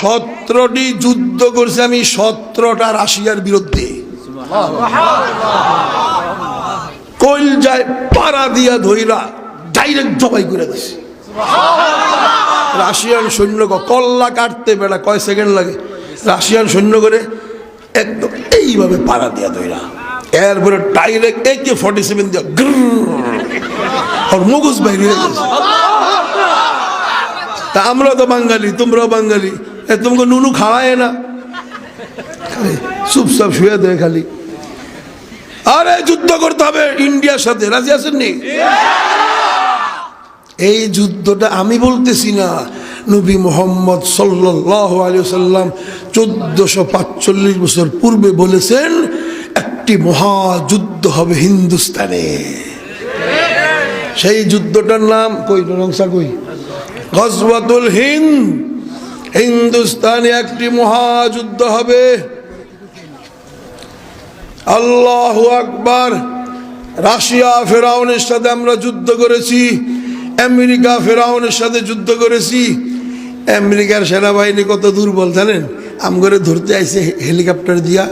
সতেরোটি যুদ্ধ করছে আমি, সত্রটা রাশিয়ার বিরুদ্ধে। কইল যায়, পাড়া দিয়া ধইরা ডাইরেক্ট জবাই করে দিছে। রাশিয়ান সৈন্য কল্লা কাটতে বেড়া কয় সেকেন্ড লাগে? রাশিয়ান সৈন্য করে একদম এইভাবে পাড়া দিয়া ধইরা। এরপরে ডাইরেক্ট একে ফর্টি সেভেন দিয়া ওর মুখোশ বাইরে তা আমরা তো বাঙালি, তোমরাও বাঙালি। তোমাকে নুনু খাওয়ায় না। খালি চুপচাপ শুয়ে দেয় খালি। আরে যুদ্ধ করতে হবে ইন্ডিয়ার সাথে, রাজি আছেন নি? এই যুদ্ধটা আমি বলতেছি না। নবী মোহাম্মদ সাল্লাহ আলী সাল্লাম চোদ্দশো পাঁচচল্লিশ বছর পূর্বে বলেছেন, একটি মহাযুদ্ধ হবে হিন্দুস্তানে। সেই যুদ্ধটার নাম কই? নংসা কই? গজওয়াতুল হিন্দ। হিন্দুস্তানে একটি মহাযুদ্ধ হবে। আল্লাহ আকবার, রাশিয়া ফেরাউনের সাথে আমরা যুদ্ধ করেছি, আমেরিকা ফেরাউনের সাথে যুদ্ধ করেছি। আমেরিকার সেনাবাহিনী কত দুর্বল, জানেন? আমগরে ধরতে আইসে হেলিকপ্টার দিয়া,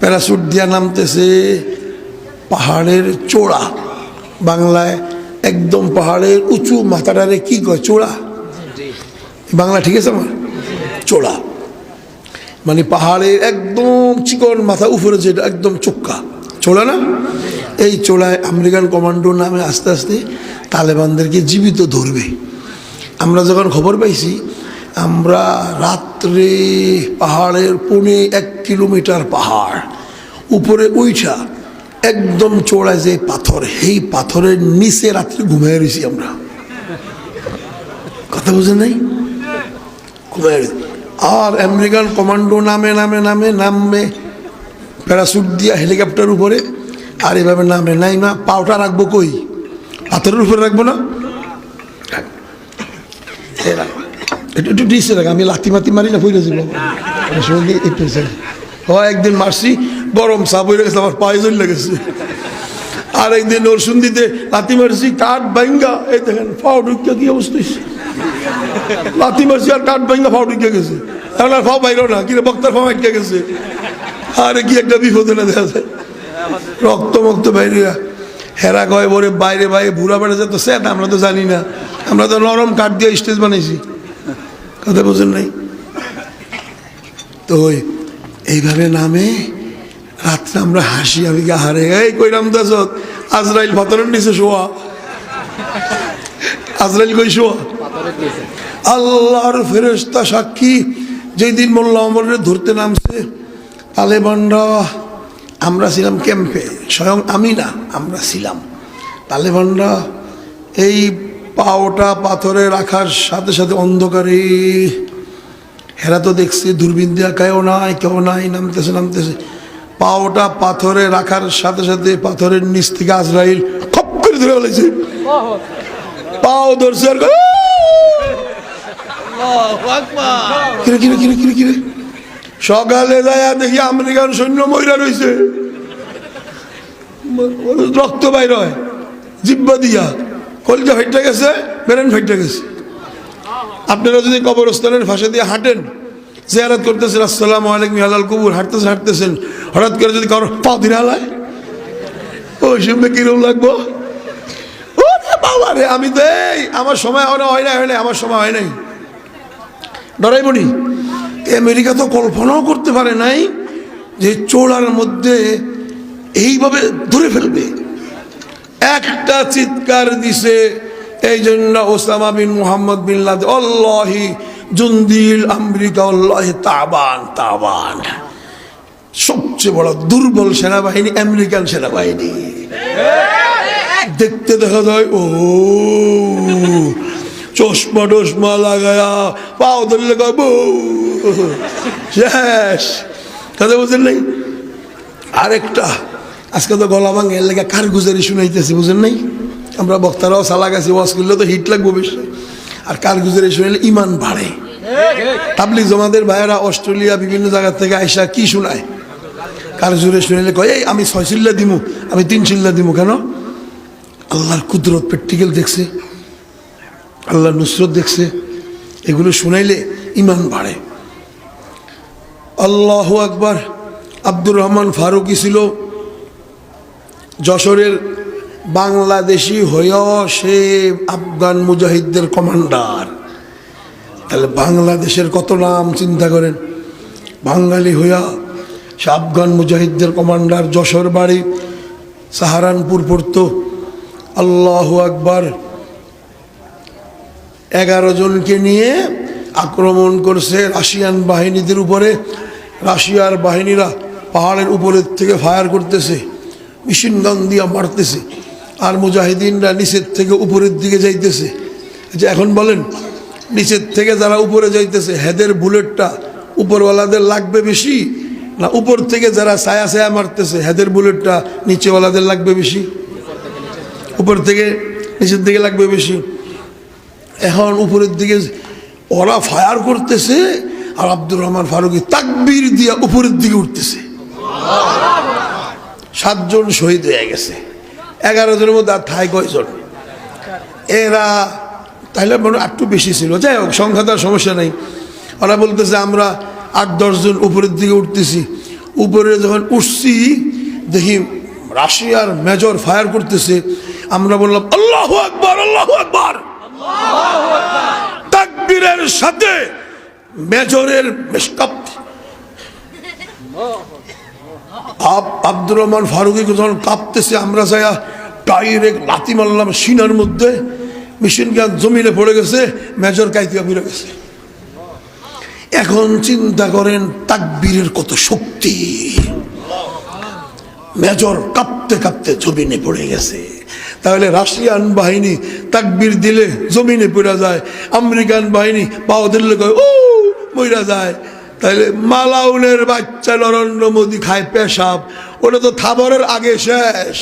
প্যারাসুট দিয়া নামতেছে পাহাড়ের চোড়া। বাংলায় একদম পাহাড়ের উঁচু মাথাটারে কি কয়, চোড়া? বাংলা ঠিক আছে আমার? চোড়া মানে পাহাড়ের একদম চিকন মাথা উপরে যেটা একদম চোক্কা। চোলা না? এই চোলায় আমেরিকান কমান্ডো নামে আস্তে আস্তে তালেবানদেরকে জীবিত ধরবে। আমরা যখন খবর পাইছি, আমরা রাত্রে পাহাড়ের পৌনে এক কিলোমিটার পাহাড় উপরে উইঠা একদম চোড়ায় যে পাথর, সেই পাথরের নিচে রাত্রে ঘুমিয়ে রয়েছি আমরা। কথা বুঝে নাই? ঘুমিয়ে রয়েছি আর আমেরিকান কমান্ডো নামে নামে নামে নামবে প্যারাসুট দিয়া হেলিকপ্টার উপরে। আর এভাবে নামে, নাই না পাওটা রাখব কই? পাথরের উপরে রাখব না। একটু একটু ডিসে রাখ, আমি লাথি মাতি মারি না পইরে যাব। সঙ্গে একটু। ও, একদিন মারছি, গরম সাপ হয়ে গেছে, আমার পায়ে জল লেগেছে আর একদিন রসুন দিতে লাথি মারছি, কাঠ বাইঙ্গা এই দেখেন ফাও ঢুকিয়া কি অবস্থা লাথি মারছি আর কাঠ বাইঙ্গা ফাও ঢুকিয়া গেছে। এখন আর ফাও বাইরো না, কিরে বক্তার ফাও আটকে গেছে। আরে কি একটা বিপদ না দেখা যায়। রক্ত মক্ত বাইরে হেরা কয় বলে বাইরে বাইরে বুড়া বেড়ে যেত স্যাট আমরা তো জানি না। আমরা তো নরম কাঠ দিয়ে স্টেজ বানাইছি। কথা বোঝেন নাই? তো ওই, এইভাবে নামে রাত্রে আমরা হাসি, আমি গা হারে, এই কইরাম দাস আজরাইল পাথরের নিচে শোয়া। আজরাইল কই শোয়া? আল্লাহর ফেরেস্তা সাক্ষী যেই দিন মোল্লা অমরের ধরতে নামছে তালেবানরা আমরা ছিলাম ক্যাম্পে স্বয়ং আমি না আমরা ছিলাম। তালেবানরা এই পাওটা পাথরে রাখার সাথে সাথে অন্ধকারে হেরা তো দেখছি দূরবীন দিয়া কেউ নাই কেউ নাই নামতেছে নামতেছে। পাওটা পাথরে রাখার সাথে সাথে পাথরের নিচ থেকে আজরাইল খপ করে ধরে ফেলেছে। পাও ধরছে আর সকালে যায় দেখি আমেরিকান সৈন্য মহিলা রয়েছে রক্ত বাইর হয়, জিব্বা দিয়া। কলজা ফাইটটা গেছে, বেরেন ফাইটটা গেছে। আপনারা যদি কবরস্থানের ভাষা দিয়ে হাঁটেন, জিয়ারত করতেছেন, আসসালামু আলাইকুম হালাল কবুর, হাঁটতেছেন হাঁটতেছেন। হঠাৎ করে যদি কারও পা দিন হালায় ওই শুনবে কিরম লাগবো? ওরে বাবা রে, আমি এই আমার সময় হয় না হয় না হয় না, আমার সময় হয় নাই। ডরাইবনি আমেরিকা তো কল্পনাও করতে পারে নাই যে চোড়ার মধ্যে এইভাবে ধরে ফেলবে। একটা চিৎকার দিছে এই জন্য Osama bin Mohammed bin Laden অল্লাহি জুন্দিল আমেরিকা অল্লাহি তাবান তাবান। সবচেয়ে বড় দুর্বল সেনাবাহিনী, আমেরিকান সেনাবাহিনী। দেখতে দেখা যায়, ও, চশমা টশমা লাগায়া পাও ধরলে শেষ। কথা বুঝলেন নাই? আরেকটা, আজকে তো গলা ভাঙে, এর লেগে কার গুজারি শুনাইতেছি, বুঝেন নাই? আমরা বক্তারাও সালা গাছি, ওয়াজ করলে তো হিট লাগবো বেশি। আর কার গুজারি শুনাইলে ইমান বাড়ে। তাবলিক জমাদের ভাইয়েরা অস্ট্রেলিয়া বিভিন্ন জায়গা থেকে আইসা কি শোনায়? কার জোরে শুনাইলে কয়, এই, আমি ছয় চিল্লা দিমু, আমি তিন চিল্লা দিমু কেন? আল্লাহর কুদরত প্র্যাকটিক্যাল দেখছে, আল্লাহর নুসরত দেখছে। এগুলো শুনাইলে ইমান বাড়ে। আল্লাহ আকবার, আব্দুর রহমান ফারুকি ছিল যশোরের বাংলাদেশি হয়েও সে আফগান মুজাহিদদের কমান্ডার। তাহলে বাংলাদেশের কত নাম চিন্তা করেন? বাঙালি হইয়া সে আফগান মুজাহিদদের কমান্ডার, যশোর বাড়ি, সাহারানপুর পড়তো। আল্লাহ আকবার। এগারো জনকে নিয়ে আক্রমণ করছে রাশিয়ান বাহিনীদের উপরে। রাশিয়ার বাহিনীরা পাহাড়ের উপরের থেকে ফায়ার করতেছে, মেশিন গান দিয়া মারতেছে, আর মুজাহিদিনরা নিচের থেকে উপরের দিকে যাইতেছে। যে এখন বলেন, নিচের থেকে যারা উপরে যাইতেছে, হেদের বুলেটটা উপরওয়ালাদের লাগবে বেশি না উপর থেকে যারা ছায়া ছায়া মারতেছে, হেদের বুলেটটা নিচেওয়ালাদের লাগবে বেশি? উপর থেকে, নিচের দিকে লাগবে বেশি। এখন উপরের দিকে ওরা ফায়ার করতেছে, আর আব্দুর রহমান ফারুকি তাকবির দিয়া উপরের দিকে উঠতেছে। সাতজন শহীদ হয়ে গেছে। এগারো জনের মধ্যে আর ঠাই কয়জন? এরা তাহলে মনে একটু বেশি ছিল। যাই হোক, সংখ্যা তার সমস্যা নেই। ওরা বলতেছে, আমরা আট দশজন উপরের দিকে উঠতেছি। উপরে যখন উঠছি, দেখি রাশিয়ার মেজর ফায়ার করতেছে। আমরা বললাম, আল্লাহ আকবার আল্লাহ আকবার। তাকবীরের সাথে মেজরের আব্দুর রহমান ফারুকি যখন কাঁপতেছে, আমরা যাইয়া ডাইরেক্ট লাতি মারলাম সিনার মধ্যে। মেশিন গান জমিনে পড়ে গেছে, মেজর কাইতিয়া বেরো গেছে। এখন চিন্তা করেন, তাকবীরের কত শক্তি? মেজর কাঁপতে কাঁপতে জমিনে পড়ে গেছে। তাহলে রাশিয়ান বাহিনী তাকবির দিলে জমিনে পড়ে যায়। আমেরিকান বাহিনী পাও দিলে ও, মইরা যায়। তাহলে মালাউনের বাচ্চা নরেন্দ্র মোদী খায় পেশাব। ওটা তো থাবরের আগে শেষ।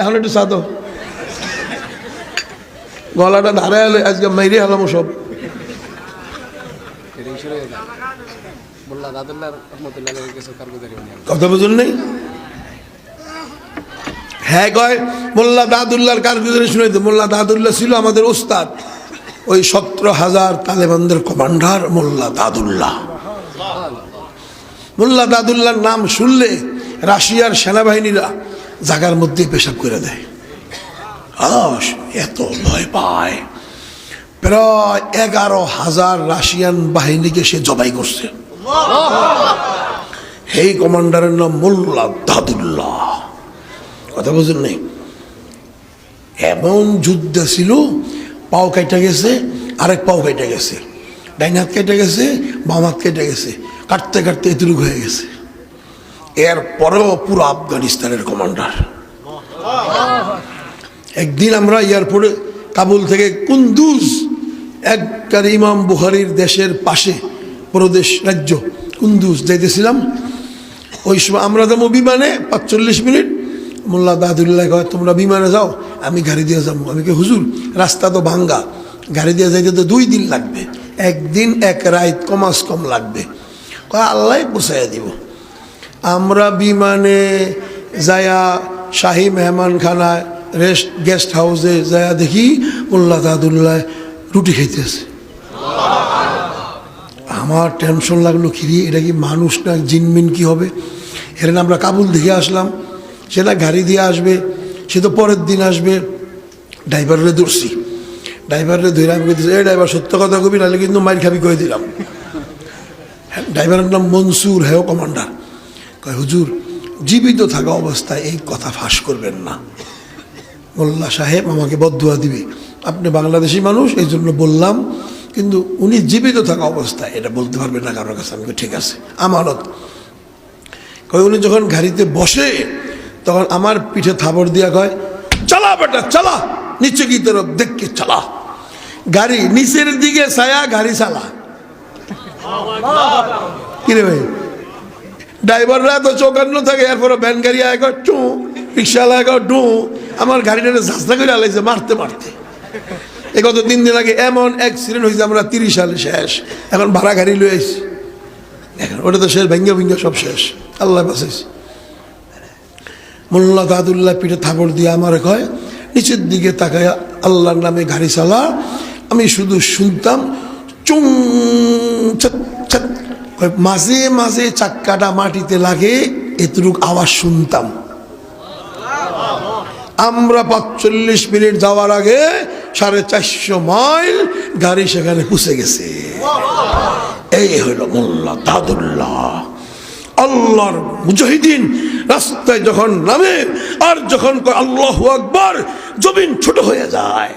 এখন একটু সাদো গলাটা ধারে আজকে মেরে হলাম সব। হ্যাঁ মোল্লা দাদুল্লাহর শুনে মোল্লা দাদুল্লাহ ছিল আমাদের ওস্তাদ ওই সতেরো হাজার তালেবানদের কমান্ডার মোল্লা দাদুল্লাহ। মোল্লা নাম শুনলে রাশিয়ার সেনাবাহিনীরা জাগার মধ্যে পেশাব করে দেয়। এত ভয় পায়। প্রায় এগারো হাজার রাশিয়ান বাহিনীকে সে জবাই করছে। এই কমান্ডারের নাম মোল্লা দাদুল্লাহ। কথা বুঝুন নেই? এমন যুদ্ধ ছিল, পাও কেটে গেছে, আরেক পাও কেটে গেছে। ডাইন হাত কেটে গেছে, বাম হাত কেটে গেছে। কাটতে কাটতে এতটুকু হয়ে গেছে। এর পরেও পুরো আফগানিস্তানের কমান্ডার। একদিন আমরা এয়ারপোর্টে কাবুল থেকে কুন্দুজ একবার ইমাম বুখারির দেশের পাশে প্রদেশ রাজ্য কুন্দুজ যাইতেছিলাম। ওই সময় আমরা যাব বিমানে, পাঁচচল্লিশ মিনিট। মোল্লা দাদুল্লাহ কয়, তোমরা বিমানে যাও, আমি গাড়ি দিয়ে যাব। আমি কি হুজুর, রাস্তা তো ভাঙ্গা। গাড়ি দিয়ে যাইতে তো দুই দিন লাগবে। একদিন এক রাত কমাস কম লাগবে। কয়, আল্লাহ পোষাইয়া দিব। আমরা বিমানে যায়া শাহী মেহমানখানায় রেস্ট, গেস্ট হাউসে যায়া দেখি মোল্লা দাদুল্লাহ রুটি খাইতেছে। আমার টেনশন লাগল খিরি এটা কি মানুষ না জিনমিন কি হবে? এর আমরা কাবুল দেখে আসলাম। সেটা গাড়ি দিয়ে আসবে সে তো পরের দিন আসবে। ড্রাইভারে দৌড়ছি ড্রাইভারে ধরে আমি কইতেছি এই ড্রাইভার সত্য কথা কবি নাহলে কিন্তু মাইর খাবি কয়ে দিলাম। হ্যাঁ, ড্রাইভারের নাম মনসুর হেও কমান্ডার কয় হুজুর জীবিত থাকা অবস্থায় এই কথা ফাঁস করবেন না। মোল্লা সাহেব আমাকে বদুয়া দিবে। আপনি বাংলাদেশি মানুষ এই জন্য বললাম কিন্তু উনি জীবিত থাকা অবস্থায়, এটা বলতে পারবেন না কারোর কাছে, আমি ঠিক আছে। আমানত। কয়, উনি যখন গাড়িতে বসে, তখন আমার পিঠে থাবড় দিয়া কয়, চালা বেটা, চালা নিচে কি তোর দেখকে চালা। গাড়ি নিচের দিকে ছায়া, গাড়ি চালা। কিরে ভাই? ড্রাইভাররা তো চৌকান্ন থাকে এরপরে ভ্যান গাড়ি আয় কর টু রিক্সাওয়ালা কয় টু আমার গাড়িটা ঝাঁসটা করে আলাইছে, মারতে মারতে। এ গত তিন দিন আগে এমন অ্যাক্সিডেন্ট হয়েছে, আমরা তিরিশ সালে শেষ। এখন ভাড়া গাড়ি লয়ে আইছি। এখন ওটা তো শেষ, ভেঙ্গে ভেঙ্গে সব শেষ। আল্লাহ বাঁচাইছি। মোল্লা দাদুল্লাহ পিঠে থাপড় দিয়ে আমার কয়, নিচের দিকে তাকায় আল্লাহর নামে গাড়ি চালা। আমি শুধু শুনতাম, চুং মাঝে মাঝে চাক্কাটা মাটিতে লাগে, এতটুক আওয়াজ শুনতাম। আমরা পাঁচচল্লিশ মিনিট যাওয়ার আগে সাড়ে চারশো মাইল গাড়ি সেখানে পুষে গেছে। এই হইল মোল্লা দাদুল্লাহ আল্লাহর মুজাহিদিন রাস্তায় যখন নামে, আর যখন আল্লাহ আকবর, জমিন ছোট হয়ে যায়।